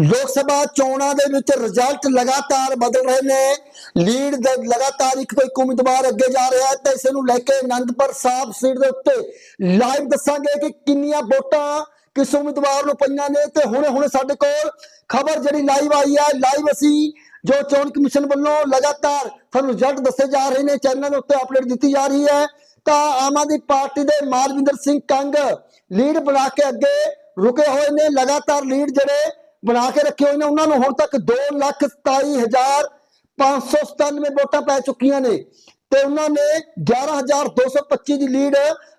ਲੋਕ ਸਭਾ ਚੋਣਾਂ ਦੇ ਵਿੱਚ ਰਿਜ਼ਲਟ ਲਗਾਤਾਰ ਬਦਲ ਰਹੇ ਨੇ। ਲੀਡ ਦੇ ਲਗਾਤਾਰ ਇੱਕ ਤੋਂ ਉਮੀਦਵਾਰ ਅੱਗੇ ਜਾ ਰਿਹਾ ਹੈ ਤੇ ਇਸ ਨੂੰ ਲੈ ਕੇ ਅਨੰਦਪੁਰ ਸਾਹਿਬ ਸੀਟ ਦੇ ਉੱਤੇ ਲਾਈਵ ਦੱਸਾਂਗੇ ਕਿ ਕਿੰਨੀਆਂ ਵੋਟਾਂ ਕਿਸ ਉਮੀਦਵਾਰ ਨੂੰ ਪਈਆਂ ਨੇ ਤੇ ਹੁਣੇ ਹੁਣੇ ਸਾਡੇ ਕੋਲ ਖਬਰ ਜਿਹੜੀ ਲਾਈਵ ਆਈ ਹੈ। ਲਾਈਵ ਅਸੀਂ ਜੋ ਚੋਣ ਕਮਿਸ਼ਨ ਵੱਲੋਂ ਲਗਾਤਾਰ ਤੁਹਾਨੂੰ ਰਿਜ਼ਲਟ ਦੱਸੇ ਜਾ ਰਹੇ ਨੇ, ਚੈਨਲ ਦੇ ਉੱਤੇ ਅਪਡੇਟ ਦਿੱਤੀ ਜਾ ਰਹੀ ਹੈ। ਤਾਂ ਆਮ ਆਦਮੀ ਪਾਰਟੀ ਦੇ ਮਾਲਵਿੰਦਰ ਸਿੰਘ ਕੰਗ ਲੀਡ ਬਣਾ ਕੇ ਅੱਗੇ ਰੁਕੇ ਹੋਏ ਨੇ। ਲਗਾਤਾਰ ਲੀਡ ਜਿਹੜੇ ਬਣਾ ਕੇ ਰੱਖੇ ਹੋਏ ਨੇ। ਉਹਨਾਂ ਨੂੰ ਹੁਣ ਤੱਕ 227597 ਵੋਟਾਂ ਪੈ ਚੁੱਕੀਆਂ ਨੇ। ਤੇ ਉਹਨਾਂ ਨੇ 11225 ਦੀ ਲੀਡ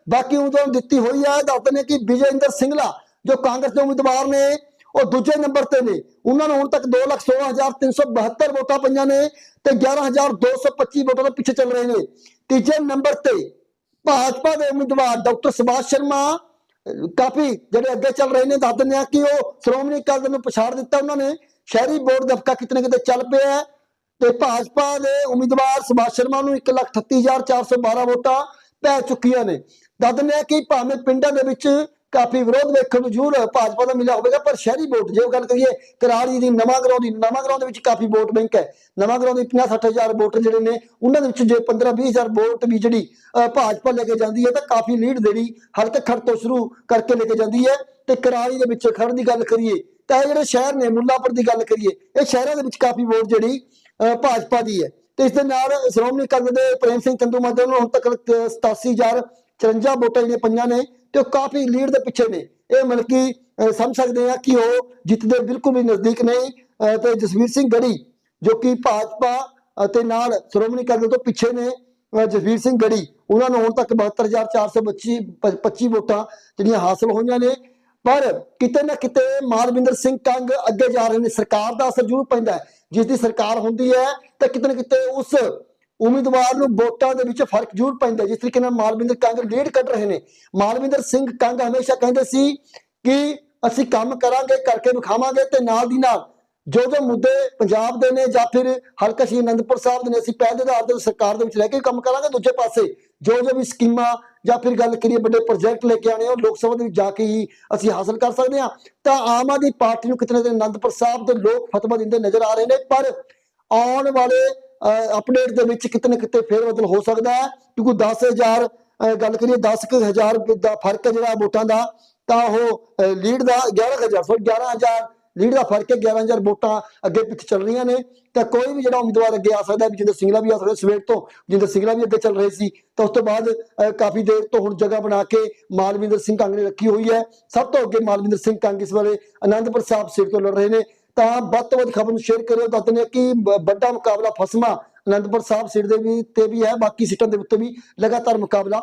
ਬਾਕੀ ਉਦੋਂ ਦਿੱਤੀ ਹੋਈ ਹੈ ਦੱਸਦੇ ਨੇ ਕਿ ਵਿਜੇਂਦਰ ਸਿੰਘਲਾ ਜੋ ਕਾਂਗਰਸ ਦੇ ਉਮੀਦਵਾਰ ਨੇ, ਉਹ ਦੂਜੇ ਨੰਬਰ ਤੇ ਨੇ। ਉਹਨਾਂ ਨੂੰ ਹੁਣ ਤੱਕ 216372 ਵੋਟਾਂ ਪਈਆਂ ਨੇ ਤੇ 11225 ਵੋਟਾਂ ਤੋਂ ਪਿੱਛੇ ਚੱਲ ਰਹੇ ਨੇ। ਤੀਜੇ ਨੰਬਰ ਤੇ ਭਾਜਪਾ ਦੇ ਉਮੀਦਵਾਰ ਡਾਕਟਰ ਸੁਭਾਸ਼ ਸ਼ਰਮਾ ਕਾਫੀ ਜਿਹੜੇ ਅੱਗੇ ਚੱਲ ਰਹੇ ਨੇ, ਦੱਸ ਦਿੰਦੇ ਆ ਕਿ ਉਹ ਸ਼੍ਰੋਮਣੀ ਅਕਾਲੀ ਦਲ ਨੂੰ ਪਛਾੜ ਦਿੱਤਾ ਉਹਨਾਂ ਨੇ। ਸ਼ਹਿਰੀ ਬੋਰਡ ਦਫਕਾ ਕਿਤਨੇ ਕਿਤੇ ਚੱਲ ਪਿਆ ਹੈ ਤੇ ਭਾਜਪਾ ਦੇ ਉਮੀਦਵਾਰ ਸੁਭਾਸ਼ ਸ਼ਰਮਾ ਨੂੰ 138412 ਵੋਟਾਂ ਪੈ ਚੁੱਕੀਆਂ ਨੇ। ਦੱਸ ਦਿੰਦੇ ਆ ਕਿ ਭਾਵੇਂ ਪਿੰਡਾਂ ਦੇ ਵਿੱਚ ਕਾਫੀ ਵਿਰੋਧ ਵੇਖਣ ਨੂੰ ਜ਼ਰੂਰ ਭਾਜਪਾ ਦਾ ਮਿਲਿਆ ਹੋਵੇਗਾ, ਪਰ ਸ਼ਹਿਰੀ ਵੋਟ ਜੇ ਉਹ ਗੱਲ ਕਰੀਏ ਕਰਾਲੀ ਦੀ ਨਵਾਂ ਗਰਾਉਂ ਦੀ ਨਵਾਂ ਗਰਾਉਂ ਦੇ ਵਿੱਚ ਕਾਫੀ ਵੋਟ ਬੈਂਕ ਹੈ। ਨਵਾਂ ਗਰਾਉਂ ਦੇ 50 60000 ਵੋਟ ਜਿਹੜੇ ਨੇ, ਉਹਨਾਂ ਦੇ ਵਿੱਚ ਜੇ 15 20000 ਵੋਟ ਵੀ ਜਿਹੜੀ ਭਾਜਪਾ ਲੈ ਕੇ ਜਾਂਦੀ ਹੈ, ਤਾਂ ਕਾਫੀ ਲੀਡ ਜਿਹੜੀ ਹਲਕੇ ਖੜ ਤੋਂ ਸ਼ੁਰੂ ਕਰਕੇ ਲੈ ਕੇ ਜਾਂਦੀ ਹੈ। ਤੇ ਕਰਾਲੀ ਦੇ ਵਿੱਚ ਖੜ ਦੀ ਗੱਲ ਕਰੀਏ, ਤਾਂ ਇਹ ਜਿਹੜੇ ਸ਼ਹਿਰ ਨੇ, ਮੁੱਲਾਪੁਰ ਦੀ ਗੱਲ ਕਰੀਏ, ਇਹ ਸ਼ਹਿਰਾਂ ਦੇ ਵਿੱਚ ਕਾਫੀ ਵੋਟ ਜਿਹੜੀ ਭਾਜਪਾ ਦੀ ਹੈ। ਤੇ ਇਸ ਦੇ ਨਾਲ ਸ਼੍ਰੋਮਣੀ ਅਕਾਲੀ ਦਲ ਦੇ ਪ੍ਰੇਮ ਸਿੰਘ ਚੰਦੂ ਮਾਜਰਾ ਨੂੰ ਹੁਣ ਤੱਕ 87054 ਵੋਟਾਂ ਜਿਹੜੀਆਂ ਪਈਆਂ ਨੇ ਤੇ ਉਹ ਕਾਫੀ ਲੀਡ ਦੇ ਪਿੱਛੇ ਨੇ। ਇਹ ਮਤਲਬ ਕਿ ਸਮਝ ਸਕਦੇ ਆ ਕਿ ਉਹ ਜਿੱਤ ਦੇ ਬਿਲਕੁਲ ਵੀ ਨਜ਼ਦੀਕ ਨਹੀਂ। ਤੇ ਜਸਵੀਰ ਸਿੰਘ ਗੜੀ, ਜੋ ਕਿ ਭਾਜਪਾ ਅਤੇ ਨਾਲ ਸ਼੍ਰੋਮਣੀ ਅਕਾਲੀ ਦਲ ਤੋਂ ਪਿੱਛੇ ਨੇ ਜਸਵੀਰ ਸਿੰਘ ਗੜੀ। ਉਹਨਾਂ ਨੂੰ ਹੁਣ ਤੱਕ 72425 25 ਵੋਟਾਂ ਜਿਹੜੀਆਂ ਹਾਸਲ ਹੋਈਆਂ ਨੇ। ਪਰ ਕਿਤੇ ਨਾ ਕਿਤੇ ਮਾਲਵਿੰਦਰ ਸਿੰਘ ਕੰਗ ਅੱਗੇ ਜਾ ਰਹੇ ਨੇ। ਸਰਕਾਰ ਦਾ ਅਸਰ ਜ਼ਰੂਰ ਪੈਂਦਾ ਜਿਸ ਦੀ ਸਰਕਾਰ ਹੁੰਦੀ ਹੈ, ਤਾਂ ਕਿਤੇ ਨਾ ਕਿਤੇ ਉਸ ਉਮੀਦਵਾਰ ਨੂੰ ਵੋਟਾਂ ਦੇ ਵਿੱਚ ਫ਼ਰਕ ਜ਼ਰੂਰ ਪੈਂਦਾ ਜਿਸ ਤਰੀਕੇ ਨਾਲ ਮਾਲਵਿੰਦਰ ਕੰਗ ਲੀਡ ਕੱਢ ਰਹੇ ਨੇ। ਮਾਲਵਿੰਦਰ ਸਿੰਘ ਕੰਗ ਹਮੇਸ਼ਾ ਕਹਿੰਦੇ ਸੀ ਕਿ ਅਸੀਂ ਕੰਮ ਕਰਾਂਗੇ, ਕਰਕੇ ਵਿਖਾਵਾਂਗੇ ਤੇ ਨਾਲ ਦੀ ਨਾਲ ਜੋ ਜੋ ਮੁੱਦੇ ਪੰਜਾਬ ਦੇ ਨੇ ਜਾਂ ਫਿਰ ਹਲਕਾ ਸ਼੍ਰੀ ਅਨੰਦਪੁਰ ਸਾਹਿਬ ਦੇ ਨੇ, ਅਸੀਂ ਪਹਿਲ ਦੇ ਆਧਾਰ ਤੇ ਸਰਕਾਰ ਦੇ ਵਿੱਚ ਲੈ ਕੇ ਕੰਮ ਕਰਾਂਗੇ। ਦੂਜੇ ਪਾਸੇ ਜੋ ਜੋ ਵੀ ਸਕੀਮਾਂ ਜਾਂ ਫਿਰ ਗੱਲ ਕਰੀਏ ਵੱਡੇ ਪ੍ਰੋਜੈਕਟ ਲੈ ਕੇ ਆਣੇ ਉਹ ਲੋਕ ਸਭਾ ਦੇ ਵਿੱਚ ਜਾ ਕੇ ਹੀ ਅਸੀਂ ਹਾਸਲ ਕਰ ਸਕਦੇ ਹਾਂ। ਤਾਂ ਆਮ ਆਦਮੀ ਪਾਰਟੀ ਨੂੰ ਕਿਤਨੇ ਦਿਨ ਅਨੰਦਪੁਰ ਸਾਹਿਬ ਦੇ ਲੋਕ ਫਤਵਾ ਦਿੰਦੇ ਨਜ਼ਰ ਆ ਰਹੇ ਨੇ, ਪਰ ਆਉਣ ਵਾਲੇ ਅਪਡੇਟ ਦੇ ਵਿੱਚ ਕਿਤੇ ਨਾ ਕਿਤੇ ਫੇਰ ਬਦਲ ਹੋ ਸਕਦਾ ਹੈ। ਕਿਉਂਕਿ 10000 ਅਹ, ਗੱਲ ਕਰੀਏ 10000 ਦਾ ਫ਼ਰਕ ਹੈ ਜਿਹੜਾ ਵੋਟਾਂ ਦਾ ਤਾਂ ਉਹ ਲੀਡ ਦਾ 11000 ਸੋ 11000 ਲੀਡ ਦਾ ਫ਼ਰਕ ਹੈ 11000 ਵੋਟਾਂ ਅੱਗੇ ਪਿੱਛੇ ਚੱਲ ਰਹੀਆਂ ਨੇ। ਤਾਂ ਕੋਈ ਵੀ ਜਿਹੜਾ ਉਮੀਦਵਾਰ ਅੱਗੇ ਆ ਸਕਦਾ ਹੈ ਜਿੰਦਰ ਸਿੰਘਲਾ ਵੀ ਆ ਸਕਦਾ ਸਵੇਰ ਤੋਂ ਜਿੰਦਰ ਸਿੰਘਲਾ ਵੀ ਅੱਗੇ ਚੱਲ ਰਹੇ ਸੀ ਤਾਂ ਉਸ ਤੋਂ ਬਾਅਦ ਅਹ, ਕਾਫੀ ਦੇਰ ਤੋਂ ਹੁਣ ਜਗ੍ਹਾ ਬਣਾ ਕੇ ਮਾਲਵਿੰਦਰ ਸਿੰਘ ਕੰਗ ਨੇ ਰੱਖੀ ਹੋਈ ਹੈ। ਸਭ ਤੋਂ ਅੱਗੇ ਮਾਲਵਿੰਦਰ ਸਿੰਘ ਕੰਗ ਇਸ ਵੇਲੇ ਆਨੰਦਪੁਰ ਸਾਹਿਬ ਸੀਟ ਤੋਂ ਲੜ ਰਹੇ ਨੇ। ਤਾਂ ਵੱਧ ਤੋਂ ਵੱਧ ਖਬਰ ਨੂੰ ਸ਼ੇਅਰ ਕਰਿਓ ਦੱਸਦੇ ਨੇ ਕਿ ਵੱਡਾ ਮੁਕਾਬਲਾ ਫਸਮਾ ਅਨੰਦਪੁਰ ਸਾਹਿਬ ਸੀਟ ਦੇ ਵੀ, ਤੇ ਵੀ ਹੈ, ਬਾਕੀ ਸੀਟਾਂ ਦੇ ਉੱਤੇ ਵੀ ਲਗਾਤਾਰ ਮੁਕਾਬਲਾ